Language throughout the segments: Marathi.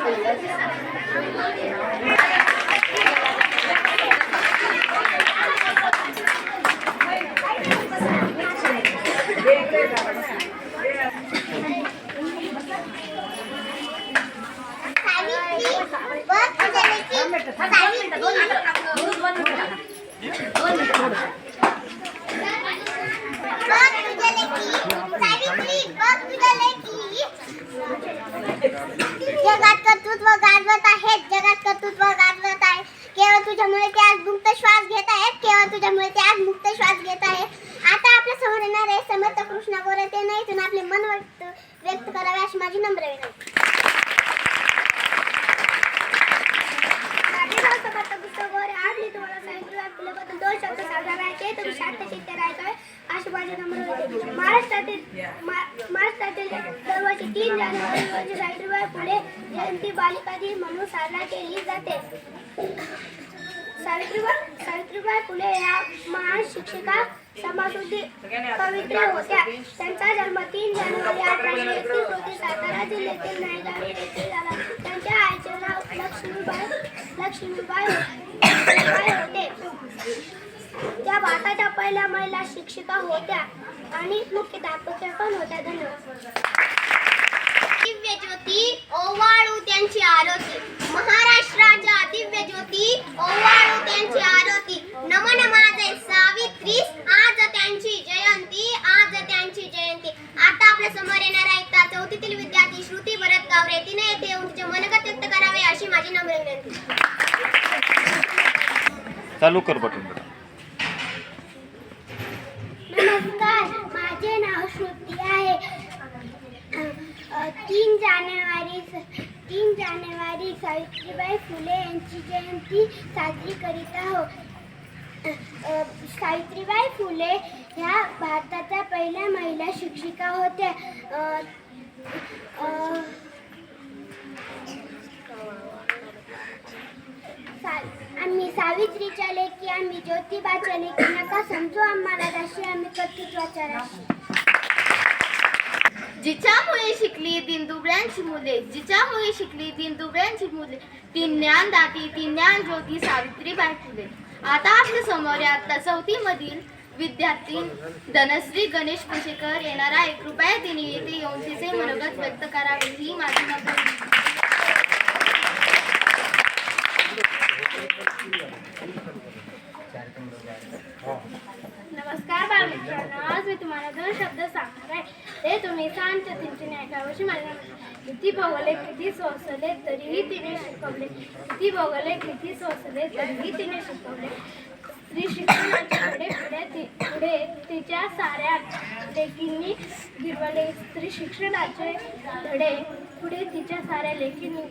ありがとうございます。कृष्णा ते नाही आपले मन व्यक्त व्यक्त करावे अशी माझी नम्र विनंती. दोन शब्द महाराष्ट्रातील महाराष्ट्रातील दरवर्षी तीन जानेवारी रोजी सावित्रीबाई फुले जयंती बालिका दिन म्हणून साजरा केली जाते. सावित्रीबाई सावित्रीबाई फुले या महान शिक्षिका समाजोधी पवित्र होत्या. त्यांचा जन्म तीन जानेवारी अठराशे एकतीस रोजी सातारा जिल्ह्यातील नायगाव येथे झाला. त्यांच्या आईचे नाव लक्ष्मीबाई लक्ष्मीबाई लक्ष्मीबाई होते. त्या भारताच्या पहिल्या महिला शिक्षिका होत्या आणि मुख्याध्यापक पण होत्या. धन्यवाद. दिव्य ज्योती ओवाळू त्यांची आरती. महाराष्ट्राच्या दिव्य ज्योती ओवाळू त्यांची आरती. नमन माझे सावित्रीस आज त्यांची जयंती आज त्यांची जयंती. आता आपल्यासमोर येणार ऐकता चौथीतील विद्यार्थी श्रुती भरत गावरे. तिने येथे तिचे मनगत व्यक्त करावे अशी माझी नम्र विनंती. चालू कर बटन बेटा नमस्कार माझे नाव श्रुती आहे अ, तीन जानेवारी तीन जानेवारी सावित्रीबाई फुले यांची जयंती साजरी करीत आहोत. सावित्रीबाई फुले ह्या भारताच्या पहिल्या महिला शिक्षिका होत्या. सा- आम्ही सावित्रीच्या लेखी आम्ही ज्योतिबाच्या लेखी नका समजू. आम्हाला जशी आम्ही कथित राशी जिच्यामुळे शिकली दिनदुबळ्यांची मुले जिच्यामुळे शिकली दिनदुबळ्यांची मुले ती ज्ञानदाती ती ज्ञान ज्योती सावित्रीबाई फुले आता आपल्यासमोर या आता चौथी मधील विद्यार्थी धनश्री गणेश कुशेकर येणार आहे कृपया तिने येथे येऊन तिचे मनोगत व्यक्त करावे ही माझी नम्र आज मी तुम्हाला दोन शब्द सांगणार आहे. ते तुम्ही शांत चिंचने ऐकावशी माझ्या किती भोगले किती सोसले तरीही तिने शिकवले. किती भोगले किती सोसले तरीही तिने शिकवले. स्त्री शिक्षणाच्या पुढे पुढे पुढे तिच्या साऱ्या लेखींनी गिरवले स्त्री शिक्षणाचे धडे पुढे तिच्या साऱ्या लेखींनी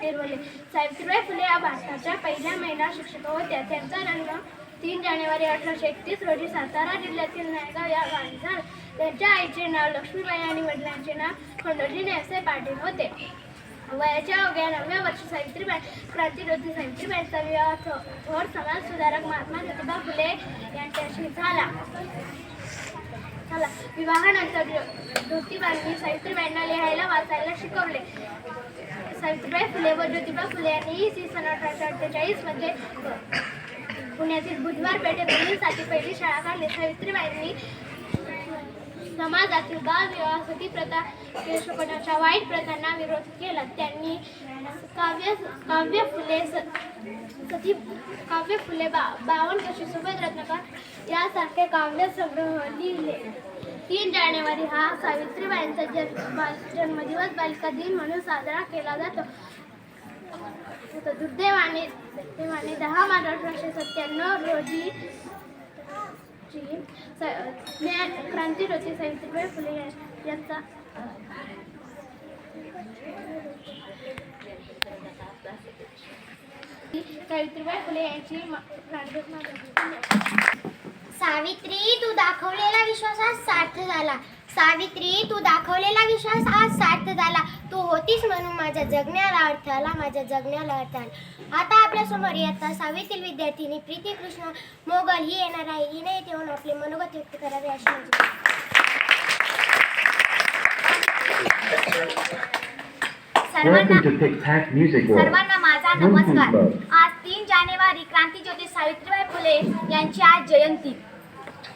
गिरवले सावित्रीबाई फुले या भारताच्या पहिल्या महिला शिक्षिका होत्या त्यांचा रंग तीन जानेवारी अठराशे एकतीस रोजी सातारा जिल्ह्यातील नायगाव या गावी त्यांच्या आईचे नाव लक्ष्मीबाई आणि वडिलांचे नाव खंडोजी नेसे पाटील होते. वयाच्या अवघ्या नवव्या वर्षी सावित्रीबाई क्रांतिज्योती सावित्रीबाईंचा विवाह थो- थोर समाज सुधारक महात्मा ज्योतिबा फुले यांच्याशी झाला. झाला. विवाहानंतर ज्योतिबांनी सावित्रीबाईंना लिहायला वाचायला शिकवले. सावित्रीबाई फुले व ज्योतिबा फुले यांनी सी सन अठराशे अठ्ठेचाळीसमध्ये पुण्यातील बुधवार पेठेत मुलींसाठी पहिली शाळा काढली. सावित्रीबाईंनी समाजातील बालविवाह सती प्रथा केशवपणाच्या वाईट प्रथांना विरोध केला. त्यांनी काव्य काव्य फुले स- सती काव्य फुले बा बावन कशी सुभेद रत्नकर यासारखे काव्य संग्रह लिहिले तीन जानेवारी हा सावित्रीबाईंचा जन्म बाल- जन्मदिवस बालिका दिन म्हणून साजरा केला जातो. आता दुर्दैवाने दुर्दैवाने दहा मार्च अठराशे सत्त्याण्णव रोजी स- ज्ञान क्रांतीज्योती सावित्रीबाई फुले यांचा सावित्रीबाई फुले यांची सावित्री तू दाखवलेला विश्वासात सार्थ झाला. सावित्री तू दाखवलेला विश्वास आज सार्थ झाला. तू होतीस म्हणून माझ्या जगण्याला अर्थ आला माझ्या जगण्याला अर्थ आला. आता आपल्यासमोर येतात सहावीतील विद्यार्थिनी प्रीती कृष्ण मोगल ही येणार आहे. हिने येथे येऊन आपले मनोगत व्यक्त करावे अशी सर्वांना माझा नमस्कार. आज तीन जानेवारी क्रांतीज्योती सावित्रीबाई फुले यांची आज जयंती.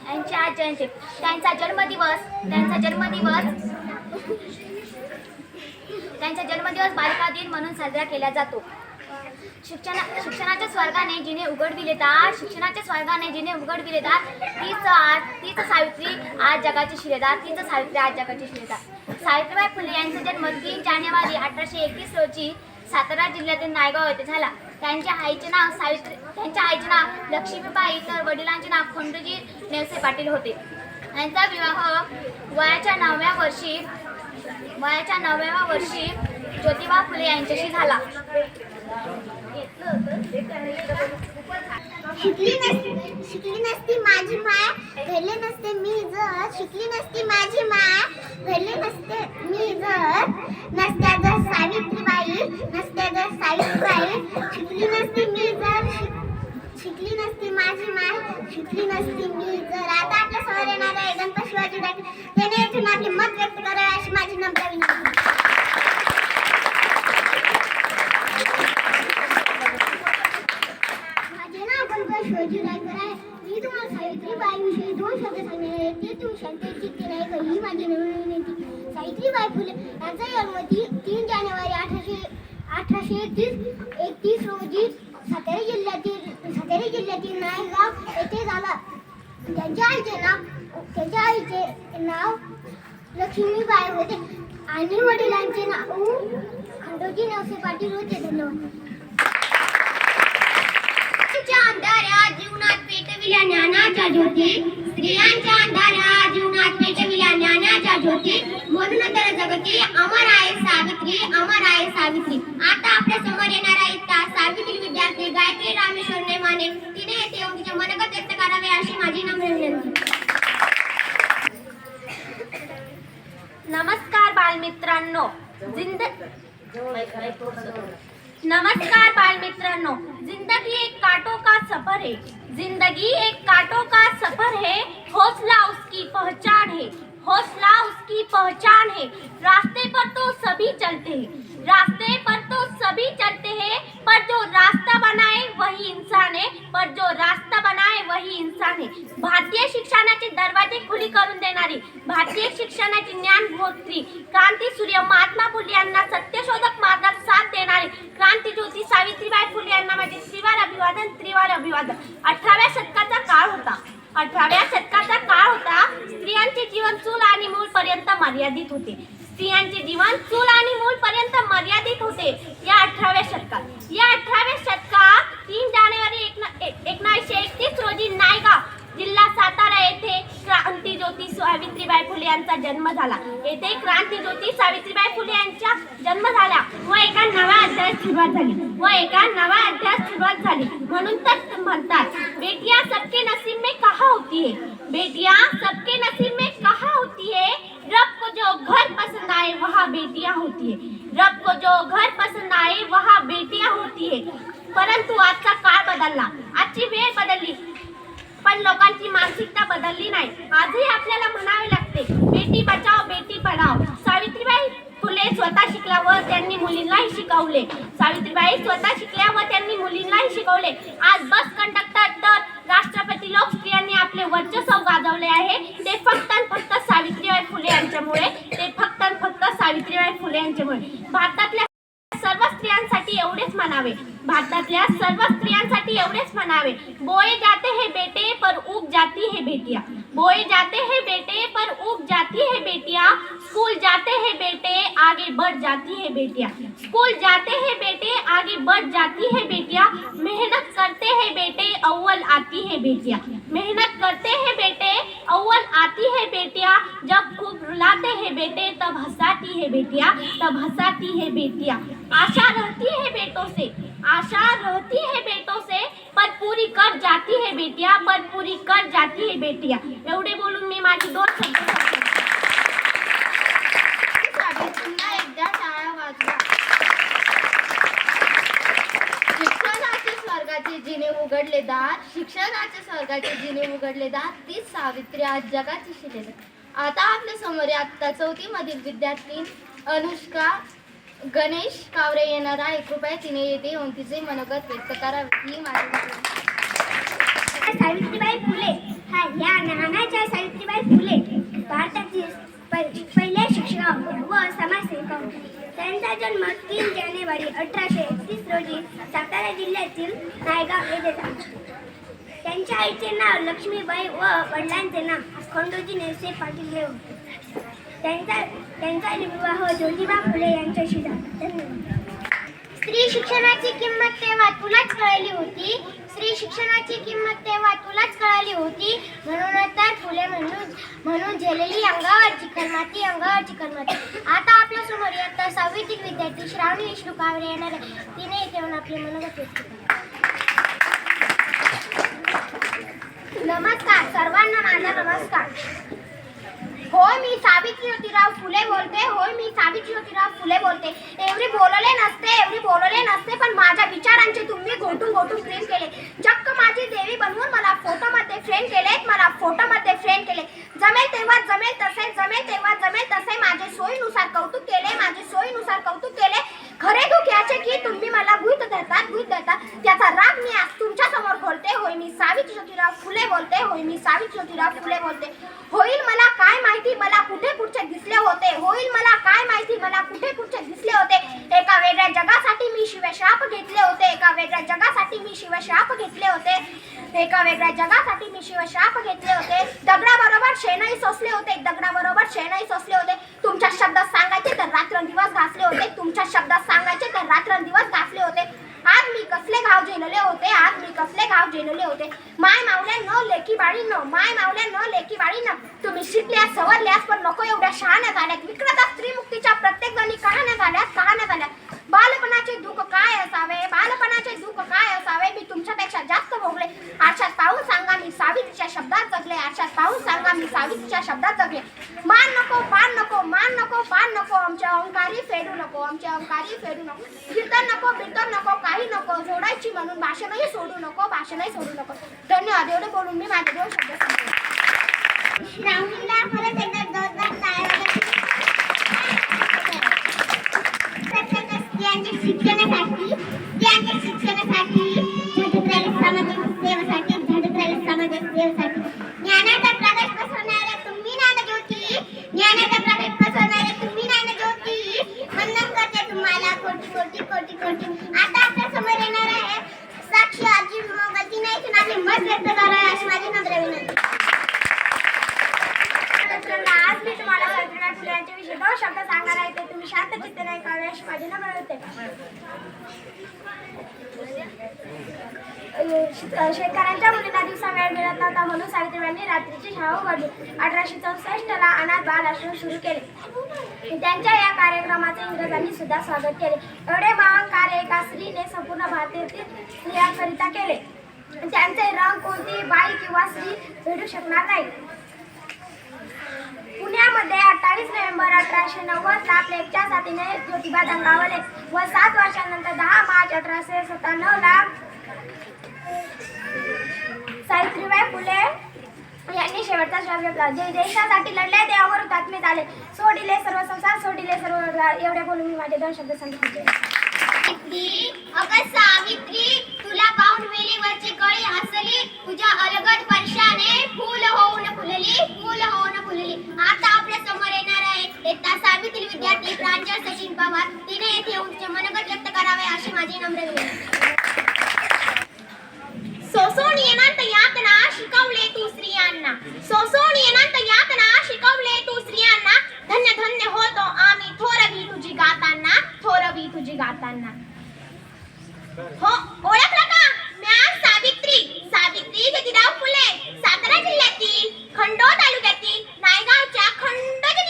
यांची आज जयंती त्यांचा जन्मदिवस त्यांचा जन्मदिवस त्यांचा जन्मदिवस बालिका दिन म्हणून साजरा केला जातो. शिक्षणा शिक्षणाच्या स्वर्गाने जिने उघडविले दार आज शिक्षणाच्या स्वर्गाने जिने उघडविले दार तीच आज तीच सावित्री आज जगाची शिलेदार तीच सावित्री आज जगाची शिलेदार. सावित्रीबाई फुले यांचा जन्म तीन जानेवारी अठराशे एकवीस रोजी सातारा जिल्ह्यातील नायगाव येथे झाला. त्यांच्या आईचे नाव सावित्री त्यांच्या आईचे नाव लक्ष्मीबाई तर वडिलांचे नाव खंडूजी नेवसे पाटील होते. यांचा विवाह वयाच्या नवव्या वर्षी वयाच्या नवव्या वर्षी ज्योतिबा फुले यांच्याशी झाला. शिकली नसती शिकली नसती माझी माय घडले नसते मी जर शिकली नसती माझी माय घडले नसते मी जर नसत्या जर सावित्रीबाई नसत्या जर सावित्रीबाई शिकली नसती मी जर शिक- शिकली नसती माझी माय शिकली नसती मी जर. आता आपल्यासमोर येणार आहे गणपत शिवाजी त्याने येथून आपले मत व्यक्त करावे अशी माझी नम्र विनंती माझे नाव गणपत शिवाजी रायकर आहे मी तुम्हाला सावित्रीबाई विषयी दोन शब्द सांगणार आहे ते तुम्ही शांततेची नाही ही माझी नवीन विनंती सावित्रीबाई फुले यांचा जन्म ती तीन जानेवारी अठराशे अठराशे एकतीस एकतीस रोजी सातारा जिल्ह्यातील सातारा जिल्ह्यातील नायगाव येथे झाला त्यांच्या आईचे नाव त्यांच्या आईचे नाव लक्ष्मीबाई होते आणि वडिलांचे नाव खंडोजी नवसे पाटील होते धन्यवाद स्त्रियांच्या अंधाऱ्या जीवनात पेटविल्या ज्ञानाच्या ज्योती स्त्रियांच्या अंधाऱ्या जीवनात पेटविल्या ज्ञानाच्या ज्योती. म्हणून तर जगती अमर आहे सावित्री अमर आहे सावित्री. आता आपल्यासमोर येणार आहे त्या सावित्री विद्यार्थी गायत्री रामेश्वर नेमाने तिने येथे येऊन तिचे मनगत व्यक्त करावे अशी माझी नम्र विनंती. नमस्कार बालमित्रांनो. जिंद नमस्कार बालमित्रांनो. जिंदगी एक काटो का सफर है? जिंदगी एक काटो का सफर है? हौसला उसकी पहचान है। हौसला उसकी पहचान है। रास्ते पर तो सभी चलते हैं। रास्ते पर तो सभी चलते हैं पर जो रास्ता बनाए वही इंसान है। पर जो रास्ता बनाए वही इंसान है। भारतीय शिक्षणाचे दरवाजे खुली करून देणारी भारतीय शिक्षणाची ज्ञान भोत्री क्रांती सूर्य महात्मा फुले यांना सत्यशोधक मार्गात साथ देणारे क्रांती ज्योती सावित्रीबाई फुले यांना माझे त्रिवार अभिवादन त्रिवार अभिवादन. अठराव्या शतकाचा काळ होता. अठराव्या शतकाचा काळ होता. स्त्रियांचे जीवन चूल आणि मूल पर्यंत मर्यादित होते. स्त्रियांचे जीवन चूल आणि मूल पर्यंत मर्यादित होते. या अठराव्या शतकात. या अठराव्या शतकात तीन जानेवारी एक एकोणीसशे एकतीस रोजी नायगाव जिल्हा सातारा येथे क्रांती ज्योती सावित्रीबाई फुले यांचा जन्म झाला. येथे क्रांती ज्योती सावित्रीबाई फुले यांचा जन्म झाला सुरुवात झाली. व एका नवा अध्यास सुरुवात झाली. म्हणून तर म्हणतात बेटिया सबके नसीब में कहा होती है? बेटिया सबके नसीब में कहा होती है? रब को जो घर पसंद आए वहाँ बेटियाँ होती है. रब को जो घर पसंद आए वहाँ बेटियाँ होती है. परंतु आजचा काळ बदलला. आजची वेळ बदलली. पण लोकांची मानसिकता बदलली नाही. आजही आपल्याला म्हणावे लागते बेटी बचाओ बेटी पढाओ. सावित्रीबाई फुले स्वतः शिकल्या व त्यांनी मुलींनाही शिकवले. सावित्रीबाई स्वतः शिकल्या व त्यांनी मुलींनाही शिकवले. आज बस कंडक्टर तर राष्ट्रपती लोक स्त्रियांनी आपले वर्चस्व गाजवले आहे. ते फक्त फक्त सावित्रीबाई फुले यांच्यामुळे. ते फक्त फक्त सावित्रीबाई फुले यांच्यामुळे. भारतातल्या सर्व स्त्रियांसाठी एवढेच म्हणावे. भारतातल्या सर्व स्त्रियांसाठी एवढेच म्हणावे. बोये जाते हे बेटे पर उग जाती हे बेटिया बोए जाते हैं बेटे, पर उग जाती है बेटिया। स्कूल जाते हैं बेटे, आगे बढ़ जाती है बेटिया। स्कूल जाते हैं बेटे, आगे बढ़ जाती है बेटिया। मेहनत करते हैं बेटे, अव्वल आती है बेटिया। मेहनत करते हैं बेटे, अव्वल आती है बेटिया। जब खूब रुलाते हैं बेटे, तब हंसाती है बेटिया, तब हंसाती है बेटिया। आशा रहती है बेटों से, आशा रहती है बेटों से, पर पूरी कर जाती है बेटिया, पर पूरी कर बेटिया एवढे बोलून मी माझी दोन शब्द. पुन्हा एकदा वाजवा. शिक्षणाचे स्वर्गाचे जिने उघडले दार शिक्षणाचे स्वर्गाचे जिने उघडले दार तीच सावित्री आज जगाची शिलेदार आता आपल्यासमोर आत्ता चौथी मधील विद्यार्थी अनुष्का गणेश कावरे येणार आहे. कृपया तिने येथे येऊन तिचे मनोगत व्यक्त करावे. ही माझी. सावित्रीबाई फुले. हा या नानाच्या सावित्रीबाई फुले भारतातील पहिल्या शिक्षिका व समाजसेविका होत्या. त्यांचा जन्म तीन जानेवारी अठराशे एकतीस रोजी सातारा जिल्ह्यातील नायगाव येथे झाला. त्यांच्या आईचे नाव लक्ष्मीबाई व वडिलांचे नाव खंडोजी नेसे पाटील हे होते. त्यांचा त्यांचा विवाह ज्योतिबा फुले यांच्याशी झाला. धन्यवाद. स्त्री शिक्षणाची किंमत तेव्हा तुलाच कळली होती. स्त्री शिक्षणाची किंमत तेव्हा तुलाच कळली होती. म्हणूनच तर फुले म्हणून म्हणून झेलेली अंगावर कर्माती अंगावरची कर्माती आता आपल्यासमोर इयत्ता सहावीतील विद्यार्थी श्रावणी विष्णू कावरे येणार तिने येऊन आपले मनोगत व्यक्त केले. नमस्कार सर्वांना माझा नमस्कार. होय मी सावित्री ज्योतिराव फुले बोलते. होय मी सावित्री ज्योतिराव फुले बोलते. एवढी बोलले नसते एवढी बोलले नसते पण माझ्या विचारांचे तुम्ही घोटून घोटून प्रेम केले. चक्क माझी देवी बनवून मला फोटोमध्ये फ्रेंड केले मला फोटोमध्ये फ्रेंड केले. जमेल तेव्हा जमेल तसे जमेल तेव्हा जमेल तसे माझे सोयीनुसार कौतुक केले माझे सोयीनुसार कौतुक केले. खरे दुःख याचे की तुम्ही मला भूत देतात भूत देतात त्याचा राग मी आज तुमच्यासमोर बोलते होय मी सावित्री ज्योतिराव फुले बोलते होय मी सावित्री ज्योतिराव फुले बोलते. होईल मला काय माहिती मला कुठे कुठचे दिसले होते? होईल मला काय माहिती मला कुठे कुठचे दिसले होते? एका वेगळ्या जगासाठी मी शिवशाप घेतले होते एका वेगळ्या जगासाठी मी शिवशाप घेतले होते. एका वेगळ्या जगासाठी मी शिवशाप घेतले होते. दगडाबरोबर शेणही सोसले होते दगडाबरोबर शेणही सोसले होते. तुमच्या शब्दात सांगायचे तर रात्रंदिवस घासले होते. तुमच्या शब्दात सांगायचे तर रात्रंदिवस घासले होते. आज मी कसले घाव झेलले होते? आज मी कसले घाव झेलले होते? माय मावल्या न लेखी बाळी न माय मावल्या न लेखी बाळी न. तुम्ही शिकल्यास सवरल्यास पण नको एवढ्या शहाण्या झाल्यात. विक्रता स्त्रीमुक्तीच्या प्रत्येक जणी कहाण्या झाल्यात कहाण्या झाल्यात. बालपणाचे दुःख काय असावे? बालपणाचे दुःख काय असावे? मी तुमच्यापेक्षा जास्त भोगले आरशात पाहून सांगा मी सावित्रीच्या शब्दात जगले. आरशात पाहून सांगा मी सावित्रीच्या शब्दात जगले. मान नको पान नको मान नको पान नको आमच्या अहंकारी फेडू नको आमच्या अहंकारी फेडू नको. कीर्तन नको बिर्तन नको काही नको जोडायची म्हणून भाषणही सोडू नको भाषणही सोडू नको. धन्यवाद. एवढे बोलून मी माझे दोन शब्द सांगते शेतकऱ्यांच्या मुलींना दिवसा वेळ मिळत नव्हता म्हणून सावित्रीबाईंनी रात्रीची शाळा उघडली. अठराशे चौसष्टला अनाथ बाल आश्रम सुरू केले. त्यांच्या या कार्यक्रमाचे इंग्रजांनी सुद्धा स्वागत केले. एवढे महान कार्य एका स्त्रीने संपूर्ण भारतातील स्त्रियांकरिता केले. त्यांचे रंग कोणती बाई किंवा स्त्री भेटू शकणार नाही. पुण्यामध्ये अठ्ठावीस नोव्हेंबर अठराशे नव्वद ला प्लेगच्या साथीने ज्योतिबा दंगावले व सात वर्षानंतर दहा मार्च अठराशे सत्त्याण्णव ला सावित्रीबाई फुले यांनी शेवटचा श्वास घेतला. जे देशासाठी लढले ते अमर हुतात्मे झाले सोडिले सर्व संसार सोडिले सर्व एवढे बोलून मी माझे दोन शब्द सांगितले अगं सावित्री तुला पाहून वेलीवरची कळी हसली. तुझ्या अलगद वर्षाने फूल होऊन फुलली फूल होऊन फुलली. आता आपल्यासमोर येणार आहे इयत्ता सावित्री विद्यार्थी प्रांजल सचिन पवार. तिने येथे येऊन तिचे मनोगत व्यक्त करावे अशी माझी नम्र विनंती. सोसोन येणांत यातना शिकवले तू स्त्रियांना सोसोन येणांत यातना शिकवले तू स्त्रियांना धन्य धन्य होतो आम्ही थोरवी तुझी गाताना थोरवी तुझी गाताना हो ओळखलं का म्या सावित्री सावित्री ज्योतिराव फुले सातारा जिल्ह्यातील खंडो तालुक्यातील नायगावच्या खंडोच्या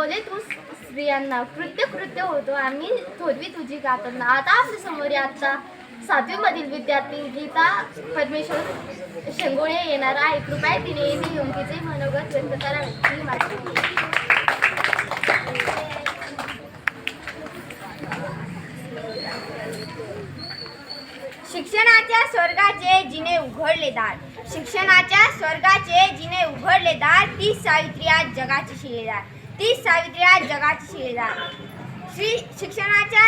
शिकवले तू स्त्रियांना कृत्य कृत्य होतो. आम्ही थोरवी तुझी गाताना. आता आपल्यासमोर आता सातवी मधील विद्यार्थी गीता परमेश्वर शेंगोळे येणार आहे कृपया तिने येथे येऊन तिचे मनोगत व्यक्त करावे ही माझी शिक्षणाच्या स्वर्गाचे जिने उघडले दार. शिक्षणाच्या स्वर्गाचे जिने उघडले दार. ती सावित्री आज जगाची शिलेदार. ती सावित्री आज जगाची शिलेदार श्री शिक्षणाच्या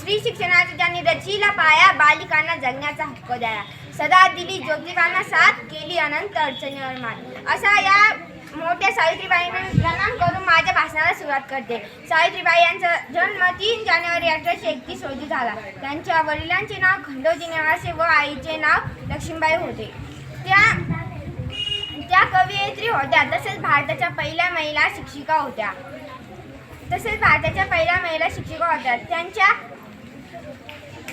श्री शिक्षणाच्या ज्यांनी रचीला पाया बालिकांना जगण्याचा हक्क द्याला सदा दिली ज्योतिबांना साथ केली अनंत अडचणीवर मात. असा या मोठ्या सावित्रीबाईंना प्रणाम करून माझ्या भाषणाला सुरुवात करते. सावित्रीबाई यांचा जन्म तीन जानेवारी अठराशे एकतीस रोजी झाला. त्यांच्या वडिलांचे नाव खंडोजी निवासी व आईचे नाव लक्ष्मीबाई होते. त्या कवयित्री होत्या. तसेच भारताच्या पहिल्या महिला शिक्षिका होत्या. तसेच भारताच्या पहिल्या महिला शिक्षिका होत्या. त्यांच्या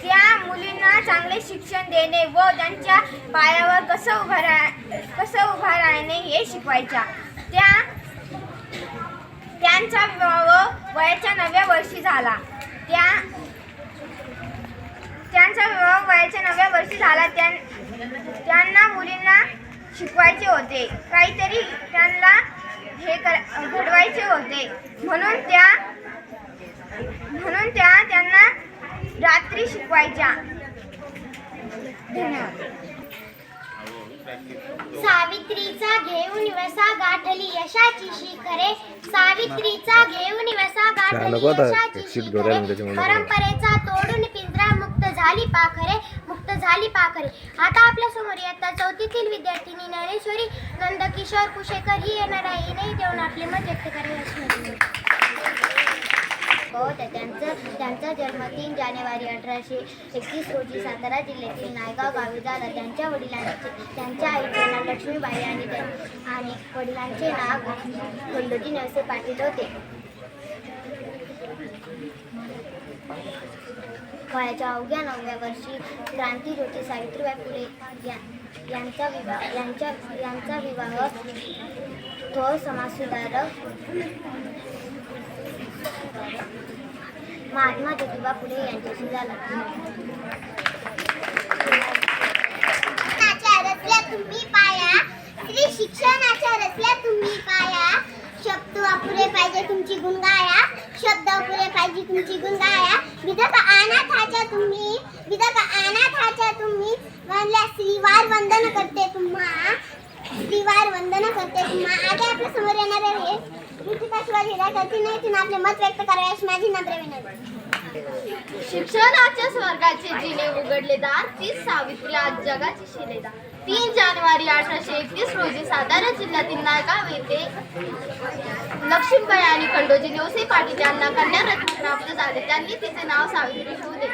त्या मुलींना चांगले शिक्षण देणे व त्यांच्या पायावर कसं उभं राह कसं उभं राहणे हे शिकवायच्या. त्या त्यांचा विवाह वयाच्या नवव्या वर्षी झाला. त्या त्यांचा विवाह वयाच्या नवव्या वर्षी झाला. त्यां त्यांना मुलींना शिकवायचे होते. काहीतरी त्यांना हे कर घडवायचे होते. म्हणून त्या म्हणून त्या त्यांना रात्री शिकवायच्या. धन्यवाद. सावित्रीचा घेऊन वसा गाठली यशाची शिखरे. सावित्रीचा घेऊन वसा गाठली यशाची शिखरे. त्याच्यामुळे. परंपरेचा तोडून पिंजरा मुक्त झाली पाखरे. झाली पाखरे. आता आपल्यासमोर इयत्ता चौथीतील विद्यार्थिनी ज्ञानेश्वरी नंदकिशोर कुशेकर ही येणार आहे. हिनेही देऊन आपले मत व्यक्त करावे अशी हो तर त्यांचं त्यांचा जन्म तीन जानेवारी अठराशे एकतीस रोजी सातारा जिल्ह्यातील नायगाव गावी झाला. त्यांच्या वडिलांचे त्यांच्या आईचे नाव लक्ष्मीबाई आणि आणि वडिलांचे नाव खंडोजी नवसे पाटील होते. वयाच्या अवघ्या नवव्या वर्षी क्रांतीज्योती सावित्रीबाई फुले या- यांचा विवाह यांच्या यांचा विवाह थोर समाजसुधारक महात्मा ज्योतिबा फुले यांच्याशी झाला. शिक्षणाच्या तुम्ही पाया. श्री शिक्षणाच्या रचल्या तुम्ही पाया. शब्द अपुरे पाहिजे तुमची गुणगाया. शब्द अपुरे पाहिजे तुमची गुणगाया. विदर्भ अनाथाच्या तुम्ही विदर्भ अनाथाच्या तुम्ही म्हणल्या श्रीवार वंदन करते तुम्हा. श्रीवार वंदन करते तुम्हा. आगे आपल्यासमोर येणार आहे कृतिका शिवाजी रायगडची नाही तिने आपले मत व्यक्त करावे अशी माझी नम्र विनंती. शिक्षणाच्या स्वर्गाचे जिने उघडले दार तीच सावित्री आज जगाची शिलेदार. तीन जानेवारी अठराशे एकतीस रोजी सातारा जिल्ह्यातील नायगाव येथे लक्ष्मीबाई आणि खंडोजी नेवसे पाटील यांना कन्यारत्न प्राप्त झाले. त्यांनी तिचे नाव सावित्री ठेवले.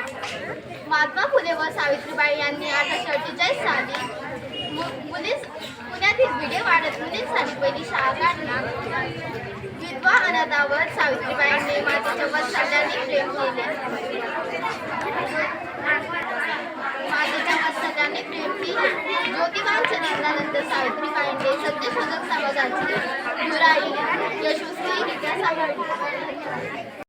महात्मा फुले व सावित्रीबाई यांनी अठराशे अठ्ठेचाळीस साली मु- मुलीस पुण्यातील भिडे वाड्यात मुलींसाठी पहिली शाळा काढली. विधवा अनाथावर सावित्रीबाईंनी मातेच्या वत्सल्याने प्रेम केले. मातेच्या वत्सल्याने प्रेम केले. ज्योतिबांच्या निधनानंतर सावित्रीबाईंनी सत्यशोधक समाजाची दुराई यशस्वीरित्या सांभाळली.